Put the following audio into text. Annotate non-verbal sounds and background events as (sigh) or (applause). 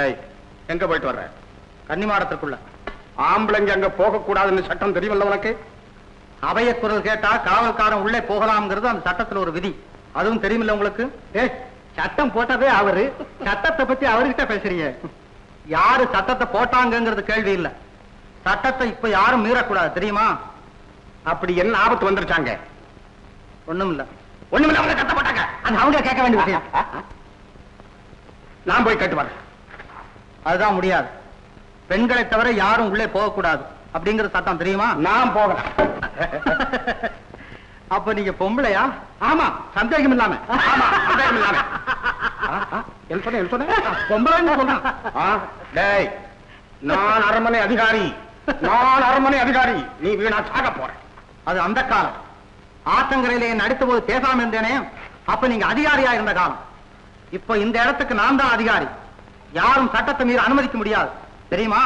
ஏய் எங்க போயிட்டு வர்ற? கன்னிமாடத்திற்குள்ள. ஆம்பளைங்க அங்க போக கூடாதுன்னு சட்டம் தெரியுமல்ல உனக்கு? அவைய குரல் கேட்டா காவல்காரன் உள்ளே போகலாம்ங்கிறது அந்த சட்டத்துல ஒரு விதி. அதுவும் தெரியுமில்ல உங்களுக்கு? ஏ சட்டம் போட்டதே அவரு. சட்டத்தை பத்தி அவர்கிட்ட பேசுறீங்க. யாரு சட்டத்தை போட்டாங்கங்கிறது கேள்வி இல்ல. சட்டத்தை இப்ப யாரும் மீறக்கூடாது தெரியுமா? அப்படி என்ன ஆபத்து வந்துருச்சாங்க? ஒண்ணும் இல்ல ஒண்ணுமில்ல அவங்க கத்த போட்டாங்க அது அவங்க கேட்க வேண்டிய விஷயம். நான் போய் கேட்டு வரேன். அதுதான் முடியாது. பெண்களை தவிர யாரும் உள்ளே போகக்கூடாது. அப்படிங்கிற சட்டம் தெரியுமா? நான் போகிறேன் (laughs) அப்ப நீங்க பொம்பளையா? ஆமா சந்தேகம் இல்லாம. (laughs) ஆமா, சந்தேகம் இல்லாம. ஆ, ஆ, என்ன சொன்ன என்ன சொன்ன பொம்பளைன்னு சொல்றான் ஆ, டேய் நான் அரண்மனை அதிகாரி. நான் அரண்மனை அதிகாரி. நீ வீணா சாக போற. அது அந்த காலம். ஆத்தங்கரையிலே நடித்த போது பேசாம இருந்தேனே அப்ப நீங்க அதிகாரியா இருந்த காலம். இப்ப இந்த இடத்துக்கு நான் தான் அதிகாரி. யாரும் சட்டத்தை மீறி அனுமதிக்க முடியாது. தெரியுமா?